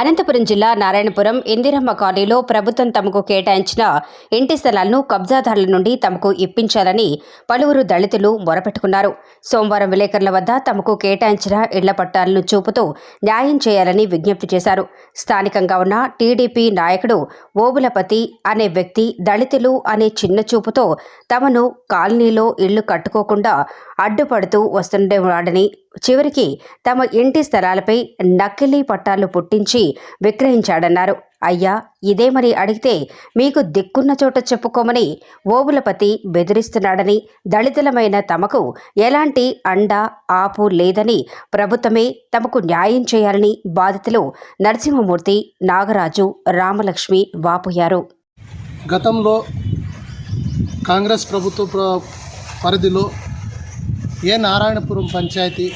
అనంతపురం జిల్లా నారాయణపురం ఇందిరమ్మ కాలనీలో ప్రభుత్వం తమకు కేటాయించిన ఇంటి స్థలాలను కబ్జాదారుల నుండి తమకు ఇప్పించాలని పలువురు దళితులు మొరపెట్టుకున్నారు. సోమవారం విలేకరుల వద్ద తమకు కేటాయించిన ఇళ్ళ పట్టాలను చూపుతూ న్యాయం చేయాలని విజ్ఞప్తి చేశారు. స్థానికంగా ఉన్న టీడీపీ నాయకుడు ఓబులపతి అనే వ్యక్తి దళితులు అనే చిన్న చూపుతో తమను కాలనీలో ఇళ్ళు కట్టుకోకుండా అడ్డుపడుతూ వస్తుండేవాడని చివరికి తమ ఇంటి స్థలాలపై నకిలీ పట్టాలు పుట్టించి విక్రయించాడన్నారు. అయ్యా ఇదేమని అడిగితే మీకు దిక్కున్న చోట చెప్పుకోమని ఓబులపతి బెదిరిస్తున్నాడని దళితులమైన తమకు ఎలాంటి అండ ఆపు లేదని ప్రభుత్వమే తమకు న్యాయం చేయాలని బాధితులు నరసింహమూర్తి నాగరాజు రామలక్ష్మి వాపోయారు. గతంలో కాంగ్రెస్ ప్రభుత్వ పరిధిలో ఏ నారాయణపురం పంచాయతీ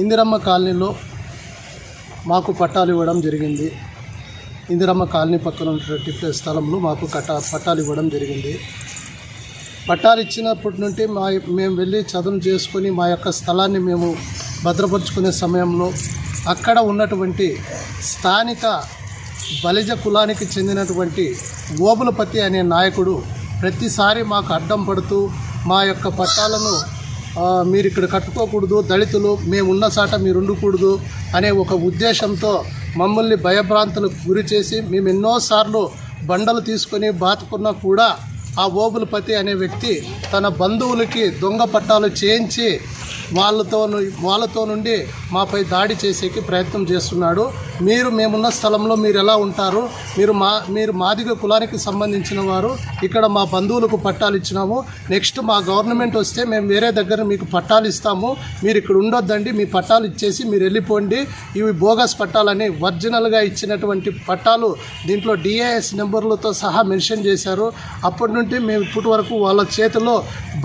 ఇందిరమ్మ కాలనీలో మాకు పట్టాలు ఇవ్వడం జరిగింది. ఇందిరమ్మ కాలనీ పక్కన ఉన్నటువంటి స్థలంలో మాకు కట్ట పట్టాలు ఇవ్వడం జరిగింది. పట్టాలు ఇచ్చినప్పటి నుండి మా మేము వెళ్ళి చదువు చేసుకొని మా యొక్క స్థలాన్ని మేము భద్రపరుచుకునే సమయంలో అక్కడ ఉన్నటువంటి స్థానిక బలిజ కులానికి చెందినటువంటి ఓబులపతి అనే నాయకుడు ప్రతిసారి మాకు అడ్డం పడుతూ మా యొక్క పట్టాలను మీరు ఇక్కడ కట్టుకోకూడదు దళితులు మేమున్న చాట మీరు ఉండకూడదు అనే ఒక ఉద్దేశంతో మమ్మల్ని భయభ్రాంతులకు గురి చేసి మేము ఎన్నోసార్లు బండలు తీసుకొని బాతుకున్నా కూడా ఆ ఓబులపతి అనే వ్యక్తి తన బంధువులకి దొంగ పట్టాలు చేయించి వాళ్ళతో వాళ్ళతో నుండి మాపై దాడి చేసేకి ప్రయత్నం చేస్తున్నాడు. మీరు మేమున్న స్థలంలో మీరు ఎలా ఉంటారు? మీరు మా మీరు మాదిగ కులానికి సంబంధించిన వారు. ఇక్కడ మా బంధువులకు పట్టాలు ఇచ్చినాము. నెక్స్ట్ మా గవర్నమెంట్ వస్తే మేము వేరే దగ్గర మీకు పట్టాలు ఇస్తాము. మీరు ఇక్కడ ఉండొద్దండి. మీ పట్టాలు ఇచ్చేసి మీరు వెళ్ళిపోండి. ఇవి బోగస్ పట్టాలని ఒరిజినల్గా ఇచ్చినటువంటి పట్టాలు దీంట్లో డిఏఎస్ నెంబర్లతో సహా మెన్షన్ చేశారు. అప్పటి నుండి మేము ఇప్పటి వరకు వాళ్ళ చేతిలో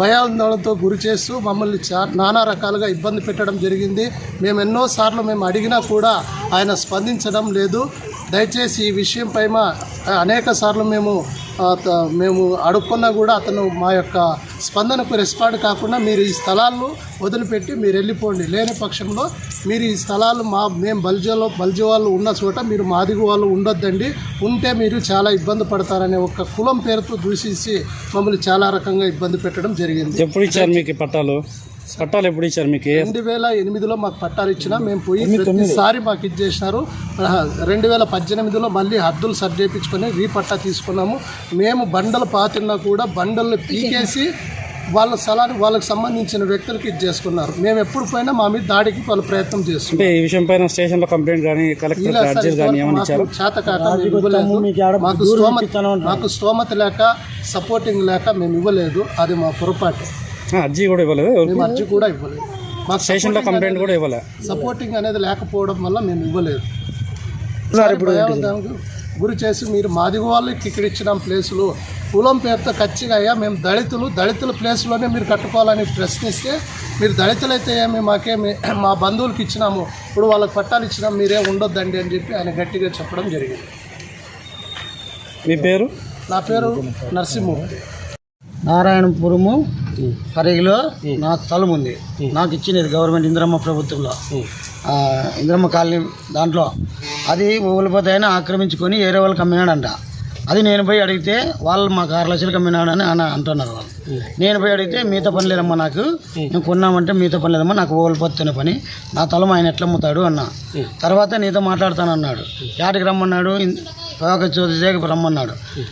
భయాందోళనతో గురి చేస్తూ మమ్మల్ని చా నానా రకాలుగా ఇబ్బంది పెట్టడం జరిగింది. మేము ఎన్నోసార్లు మేము అడిగినా కూడా ఆయన స్పందించడం లేదు. దయచేసి ఈ విషయంపై మా అనేక సార్లు మేము మేము అడుక్కున్నా కూడా అతను మా యొక్క స్పందనకు రెస్పాండ్ కాకుండా మీరు ఈ స్థలాలను వదిలిపెట్టి మీరు వెళ్ళిపోండి. లేని పక్షంలో మీరు ఈ స్థలాలు మా మేము బల్జలో బల్జో వాళ్ళు ఉన్న చోట మీరు మాదిగు వాళ్ళు ఉండొద్దండి. ఉంటే మీరు చాలా ఇబ్బంది పడతారనే ఒక కులం పేరుతో దూషించి మమ్మల్ని చాలా రకంగా ఇబ్బంది పెట్టడం జరిగింది. ఎప్పుడు ఇచ్చారు మీకు పట్టాలు? పట్టాలు ఎప్పుడు ఇచ్చారు మీకు? రెండు వేల ఎనిమిదిలో మాకు పట్టాలు ఇచ్చినా మేము పోయి ప్రతిసారి మాకు ఇది చేసినారు. రెండు వేల పద్దెనిమిదిలో మళ్ళీ హద్దులు సరి చేయించుకొని రీపట్టా తీసుకున్నాము. మేము బండలు పాతిన్నా కూడా బండల్ని పీకేసి వాళ్ళ స్థలాన్ని వాళ్ళకి సంబంధించిన వ్యక్తులకి ఇది చేసుకున్నారు. మేము ఎప్పుడు పోయినా మా మీద దాడికి వాళ్ళు ప్రయత్నం చేస్తున్నాం అంటే ఈ విషయం పైన స్టేషన్లో కంప్లైంట్ కానీ కలెక్టర్ కానీ మాకు మాకు స్తోమత మాకు స్తోమత లేక సపోర్టింగ్ లేక మేము ఇవ్వలేదు. అది మా పొరపాటు. అర్జీ కూడా ఇవ్వలేదు. మేము అర్జీ కూడా ఇవ్వలేదు. మాకు స్టేషన్లో కంప్లైంట్ కూడా ఇవ్వలే. సపోర్టింగ్ అనేది లేకపోవడం వల్ల మేము ఇవ్వలేదు. భయాందోళనకు గురి చేసి మీరు మాదిగ వాళ్ళకి ఇక్కడ ఇచ్చిన ప్లేసులు. కులం పేరుతో ఖచ్చితంగా అయ్యా మేము దళితులు. దళితుల ప్లేస్లోనే మీరు కట్టుకోవాలని ప్రశ్నిస్తే మీరు దళితులైతే ఏమి మాకేమి మా బంధువులకి ఇచ్చినాము. ఇప్పుడు వాళ్ళకి పట్టాలు ఇచ్చినాం మీరే ఉండొద్దండి అని చెప్పి ఆయన గట్టిగా చెప్పడం జరిగింది. మీ పేరు? నా పేరు నరసింహమూర్తి నారాయణపురము పరిగిలో నా స్థలం ఉంది. నాకు ఇచ్చినది గవర్నమెంట్ ఇందిరమ్మ ప్రభుత్వంలో. ఇందిరమ్మ కాలనీ దాంట్లో. అది ఊలిపోతే అయినా ఆక్రమించుకొని వేరే వాళ్ళకి అమ్మినాడంట. అది నేను పోయి అడిగితే వాళ్ళు మాకు ఆరు లక్షలకు అమ్మినాడని అని అంటున్నారు వాళ్ళు. నేను పోయి అడిగితే మీతో పని లేదమ్మా నాకు. మేము. కొన్నామంటే మీతో పని లేదమ్మా నాకు ఓలిపోతున్న పని. నా తలం ఆయన ఎట్లా అమ్ముతాడు? అన్న. తర్వాత నీతో మాట్లాడతానన్నాడు యాడికి రమ్మన్నాడు? ఒక చోటు రమ్మన్నాడు.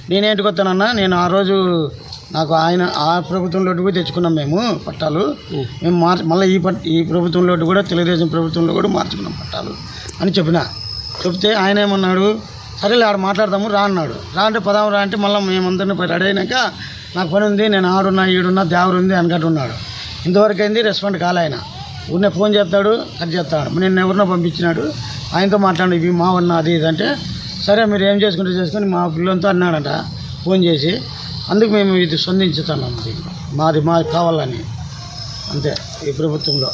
నేనేంటికి వస్తానన్నా? నేను ఆ రోజు నాకు ఆయన ఆ ప్రభుత్వంలో కూడా తెచ్చుకున్నాం మేము పట్టాలు. మేము మార్ మళ్ళీ ఈ పట్ ఈ ప్రభుత్వంలో కూడా తెలుగుదేశం ప్రభుత్వంలో కూడా మార్చుకున్నాం పట్టాలు అని చెప్పిన. చెప్తే ఆయన ఏమన్నాడు సరేలే ఆడ మాట్లాడదాము రా అన్నాడు. రా అంటే పదాము రా అంటే మళ్ళీ మేమందరిని పోయి రెడీ అయినాక నాకు పని ఉంది నేను ఆడున్నా ఈడున్నా దేవరు ఉంది అనగట్టు ఉన్నాడు. ఇంతవరకు అయింది రెస్పాండ్ కాలే ఆయన. ఊరినే ఫోన్ చేస్తాడు కట్ చేస్తాడు. నేను ఎవరినో పంపించినాడు. ఆయనతో మాట్లాడు ఇవి మా ఉన్న అది ఇది అంటే సరే మీరు ఏం చేసుకుంటే చేసుకొని మా పిల్లలతో అన్నాడంట ఫోన్ చేసి. అందుకు మేము ఇది స్పందించుతున్నాం మాది మాది కావాలని. అంతే ఈ ప్రభుత్వంలో.